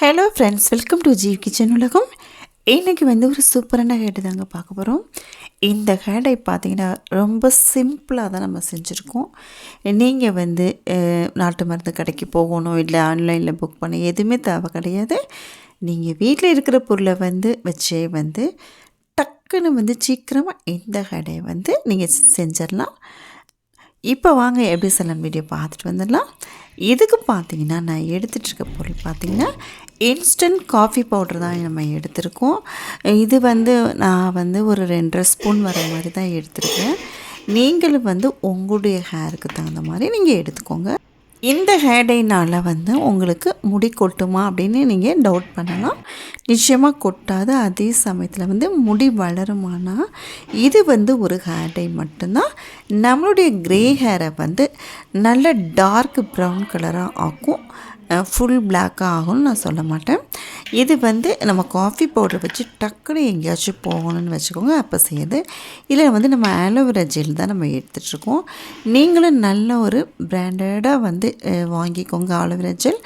Hello friends welcome to Jeev kitchen உலகம். இன்றைக்கி வந்து ஒரு சூப்பரான ஹேடு தாங்க பார்க்க போகிறோம் இந்த ஹேடை பார்த்தீங்கன்னா ரொம்ப சிம்பிளாக தான் நம்ம செஞ்சுருக்கோம். நீங்கள் வந்து நாட்டு மருந்து கடைக்கு போகணும் இல்லை ஆன்லைனில் புக் பண்ண எதுவுமே தேவை கிடையாது. நீங்கள் வீட்டில் இருக்கிற பொருளை வந்து வச்சே வந்து டக்குன்னு வந்து சீக்கிரமாக இந்த ஹேடையை வந்து நீங்கள் செஞ்சிடலாம். இப்போ வாங்க எப்படி சொல்லலாம் வீடியோ பார்த்துட்டு வந்துடலாம். இதுக்கு பார்த்தீங்கன்னா நான் எடுத்துகிட்ருக்க பொருள் பார்த்திங்கன்னா இன்ஸ்டன்ட் காஃபி பவுடர் தான் நம்ம எடுத்திருக்கோம். இது வந்து நான் வந்து ஒரு ரெண்டரை ஸ்பூன் வர மாதிரி தான் எடுத்திருக்கேன். நீங்களும் வந்து உங்களுடைய ஹேருக்கு தகுந்த மாதிரி நீங்கள் எடுத்துக்கோங்க. இந்த ஹேடைனால் வந்து உங்களுக்கு முடி கொட்டுமா அப்படின்னு நீங்கள் டவுட் பண்ணலாம். நிச்சயமாக கொட்டாது. அதே சமயத்தில் வந்து முடி வளருமானா இது வந்து ஒரு ஹேடை மட்டும்தான். நம்மளுடைய க்ரே ஹேரை வந்து நல்ல டார்க் ப்ரௌன் கலராக ஆக்கும். ஃபுல் பிளாக்காக ஆகும்னு நான் சொல்ல மாட்டேன். இது வந்து நம்ம காஃபி பவுடர் வச்சு டக்குன்னு எங்கேயாச்சும் போகணும்னு வச்சுக்கோங்க. அப்போ செய்யுது. இதில் வந்து நம்ம ஆலோவேரா ஜெல் தான் நம்ம எடுத்துகிட்ருக்கோம் நீங்களும் நல்ல ஒரு பிராண்டடாக வந்து வாங்கிக்கோங்க ஆலோவேரா ஜெல்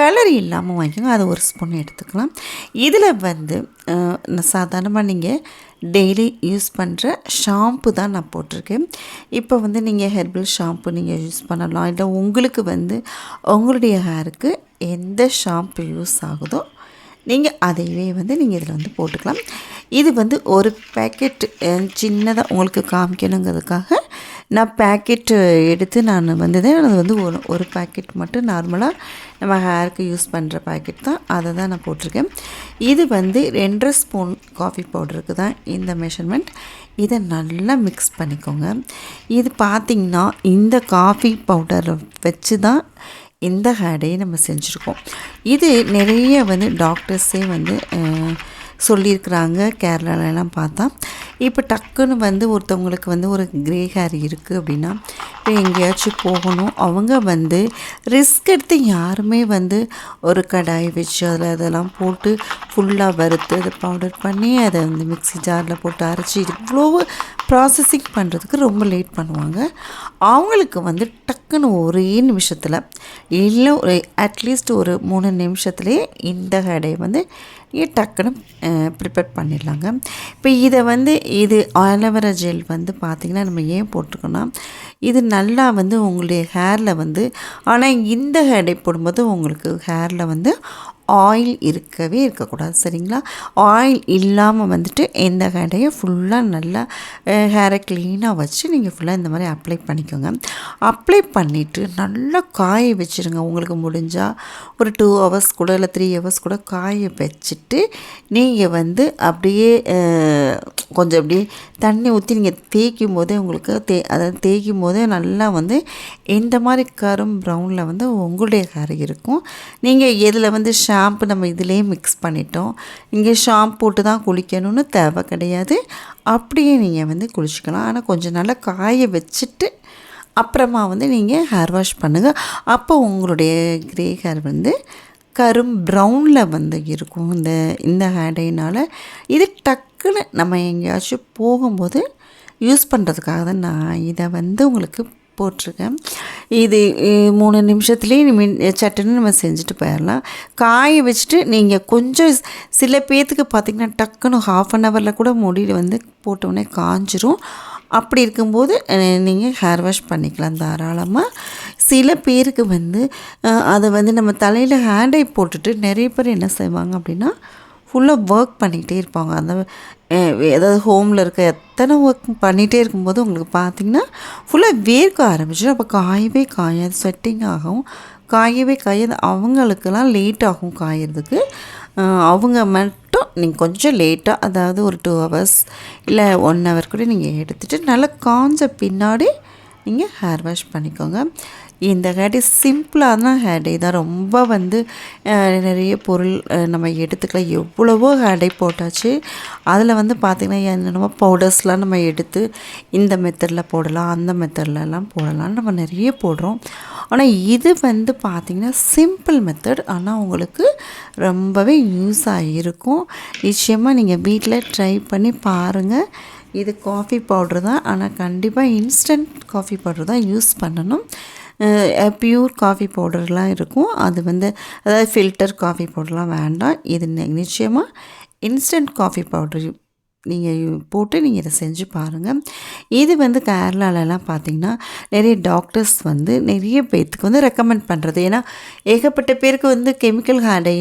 கலர் இல்லாமல் வாங்கிக்கோங்க. அதை ஒரு ஸ்பூன் எடுத்துக்கலாம். இதில் வந்து சாதாரணமாக நீங்கள் டெய்லி யூஸ் பண்ணுற ஷாம்பு தான் நான் போட்டிருக்கேன். இப்போ வந்து நீங்கள் ஹெர்பல் ஷாம்பு நீங்கள் யூஸ் பண்ணலாம். இல்லை உங்களுக்கு வந்து உங்களுடைய ஹேருக்கு எந்த ஷாம்பு யூஸ் ஆகுதோ நீங்கள் அதையவே வந்து நீங்கள் இதில் வந்து போட்டுக்கலாம். இது வந்து ஒரு பேக்கெட் சின்னதாக உங்களுக்கு காமிக்கணுங்கிறதுக்காக நான் பேக்கெட்டு எடுத்து நான் வந்தது அது வந்து ஒரு ஒரு பேக்கெட் மட்டும் நார்மலாக நம்ம ஹேருக்கு யூஸ் பண்ணுற பேக்கெட் தான். அதை தான் நான் போட்டிருக்கேன். இது வந்து ரெண்டரை ஸ்பூன் காஃபி பவுடருக்கு தான் இந்த மெஷர்மெண்ட் இதை நல்லா மிக்ஸ் பண்ணிக்கோங்க. இது பார்த்திங்கன்னா இந்த காஃபி பவுடரை வச்சு தான் இந்த ஹேடையை நம்ம செஞ்சுருக்கோம். இது நிறைய வந்து டாக்டர்ஸே வந்து சொல்லியிருக்கிறாங்க கேரளாலலாம் பார்த்தா. இப்போ டக்குன்னு வந்து ஒருத்தவங்களுக்கு வந்து ஒரு க்ரே ஹேர் இருக்குது அப்படின்னா இப்போ எங்கேயாச்சும் போகணும். அவங்க வந்து ரிஸ்க் எடுத்து யாருமே வந்து ஒரு கடாய் வச்சு அதில் அதெல்லாம் போட்டு ஃபுல்லாக வறுத்து அதை பவுடர் பண்ணி அதை வந்து மிக்ஸி ஜாரில் போட்டு அரைச்சி இவ்வளோ ப்ராசஸிங் பண்ணுறதுக்கு ரொம்ப லேட் பண்ணுவாங்க. அவங்களுக்கு வந்து டக்குன்னு ஒரே நிமிஷத்தில் இல்லை ஒரு அட்லீஸ்ட் ஒரு மூணு நிமிஷத்துலேயே இந்த ஹேடை வந்து நீங்கள் டக்குன்னு ப்ரிப்பேர் பண்ணிடலாங்க. இப்போ இதை வந்து இது ஆலோவேரா ஜெல் வந்து பார்த்திங்கன்னா நம்ம ஏன் போட்டிருக்கோன்னா இது நல்லா வந்து உங்களுடைய ஹேரில் வந்து ஆனால் இந்த ஹேடை போடும்போது உங்களுக்கு ஹேரில் வந்து ஆயில் இருக்கவே இருக்கக்கூடாது சரிங்களா? ஆயில் இல்லாமல் வந்துட்டு இந்த ஹேடையை ஃபுல்லாக நல்லா ஹேரை க்ளீனாக வச்சு நீங்கள் ஃபுல்லாக இந்த மாதிரி அப்ளை பண்ணிக்கோங்க. அப்ளை பண்ணிவிட்டு நல்லா காய வச்சுருங்க. உங்களுக்கு முடிஞ்சால் ஒரு டூ ஹவர்ஸ் கூட இல்லை த்ரீ ஹவர்ஸ் கூட காய வச்சுட்டு நீங்கள் வந்து அப்படியே கொஞ்சம் அப்படியே தண்ணி ஊற்றி நீங்கள் தேய்க்கும் போதே உங்களுக்கு தே அதாவது தேய்க்கும் போதே நல்லா வந்து இந்த மாதிரி கரும் ப்ரௌனில் வந்து உங்களுடைய ஹேர் இருக்கும். நீங்கள் எதில் வந்து ஷாம்பு நம்ம இதிலே மிக்ஸ் பண்ணிட்டோம். இங்கே ஷாம்பு போட்டு தான் குளிக்கணும்னு தேவை கிடையாது. அப்படியே நீங்கள் வந்து குளிச்சுக்கலாம். ஆனால் கொஞ்சம் நல்லா காய வச்சுட்டு அப்புறமா வந்து நீங்கள் ஹேர் வாஷ் பண்ணுங்கள் அப்போ உங்களுடைய க்ரே ஹேர் வந்து கரும் ப்ரௌனில் வந்து இருக்கும். இந்த இந்த ஹேடைனால் இது டக்குன்னு நம்ம எங்கேயாச்சும் போகும்போது யூஸ் பண்ணுறதுக்காக தான் நான் இதை வந்து உங்களுக்கு போட்டிருக்கேன். இது மூணு நிமிஷத்துலேயே மின் சட்டுன்னு நம்ம செஞ்சுட்டு போயிடலாம். காய வச்சுட்டு நீங்கள் கொஞ்சம் சில பேர்த்துக்கு பார்த்திங்கன்னா டக்குன்னு ஹாஃப் அன் ஹவரில் கூட முடியில் வந்து போட்டோடனே காஞ்சிரும். அப்படி இருக்கும்போது நீங்கள் ஹேர் வாஷ் பண்ணிக்கலாம் தாராளமாக சில பேருக்கு வந்து அதை வந்து நம்ம தலையில் ஹேண்டை போட்டுட்டு நிறைய பேர் என்ன செய்வாங்க அப்படின்னா ஃபுல்லாக ஒர்க் பண்ணிக்கிட்டே இருப்பாங்க. அந்த ஏதாவது ஹோமில் இருக்க எத்தனை ஒர்க் பண்ணிகிட்டே இருக்கும்போது உங்களுக்கு பார்த்தீங்கன்னா ஃபுல்லாக வேர்க்க ஆரம்பிச்சிடும். அப்போ காயவே காயாது ஸ்வெட்டிங் ஆகும். காயவே காயாது. அவங்களுக்கெல்லாம் லேட் ஆகும் காயறதுக்கு. அவங்க மட்டும் நீங்கள் கொஞ்சம் லேட்டாக அதாவது ஒரு டூ ஹவர்ஸ் இல்லை ஒன் ஹவர் கூட நீங்கள் எடுத்துகிட்டு நல்லா காஞ்ச பின்னாடி நீங்கள் ஹேர் வாஷ் பண்ணிக்கோங்க. இந்த ஹேடை சிம்பிளான ஹேடை தான். ரொம்ப வந்து நிறைய பொருள் நம்ம எடுத்துக்கலாம். எவ்வளவோ ஹேடை போட்டாச்சு. அதில் வந்து பார்த்திங்கன்னா என்னென்னமோ பவுடர்ஸ்லாம் நம்ம எடுத்து இந்த மெத்தடில் போடலாம் அந்த மெத்தட்லலாம் போடலாம் நம்ம நிறைய போடுறோம். ஆனால் இது வந்து பார்த்திங்கன்னா சிம்பிள் மெத்தட் ஆனால் உங்களுக்கு ரொம்பவே யூஸாக இருக்கும். நிச்சயமாக நீங்கள் வீட்டில் ட்ரை பண்ணி பாருங்கள் இது காஃபி பவுட்ரு தான். ஆனால் கண்டிப்பாக இன்ஸ்டன்ட் காஃபி பவுட்ரு தான் யூஸ் பண்ணணும். பியூர் காஃபி பவுடர்லாம் இருக்கும். அது வந்து அதாவது ஃபில்டர் காஃபி பவுடர்லாம் வேண்டாம். இது நிச்சயமாக இன்ஸ்டன்ட் காஃபி பவுடர் நீங்கள் போட்டு நீங்கள் இதை செஞ்சு பாருங்கள் இது வந்து கேரளாலலாம் பார்த்தீங்கன்னா நிறைய டாக்டர்ஸ் வந்து நிறைய பேர்த்துக்கு வந்து ரெக்கமெண்ட் பண்ணுறது ஏன்னா ஏகப்பட்ட பேருக்கு வந்து கெமிக்கல் ஹேடை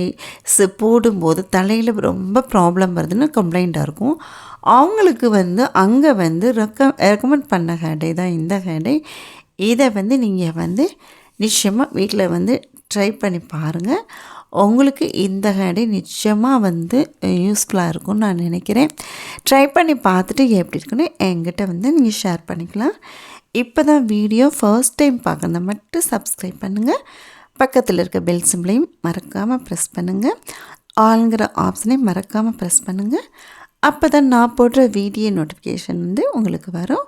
போடும்போது தலையில் ரொம்ப ப்ராப்ளம் வருதுன்னு கம்ப்ளைண்ட்டாக இருக்கும். அவங்களுக்கு வந்து அங்கே வந்து ரெக்க ரெக்கமெண்ட் பண்ண ஹேடை தான் இந்த ஹேடை இதை வந்து நீங்கள் வந்து நிச்சயமாக வீட்டில் வந்து ட்ரை பண்ணி பாருங்கள் உங்களுக்கு இந்த ஹேடை நிச்சயமாக வந்து யூஸ்ஃபுல்லாக இருக்கும்னு நான் நினைக்கிறேன். ட்ரை பண்ணி பார்த்துட்டு எப்படி இருக்குன்னு என்கிட்ட வந்து நீங்கள் ஷேர் பண்ணிக்கலாம். இப்போ தான் வீடியோ ஃபர்ஸ்ட் டைம் பார்க்குறத மட்டும் சப்ஸ்கிரைப் பண்ணுங்கள் பக்கத்தில் இருக்க பெல் சிம்பிளையும் மறக்காமல் ப்ரெஸ் பண்ணுங்கள் ஆளுங்கிற ஆப்ஷனையும் மறக்காமல் ப்ரெஸ் பண்ணுங்கள் அப்போ தான் நான் போடுற வீடியோ நோட்டிஃபிகேஷன் வந்து உங்களுக்கு வரும்.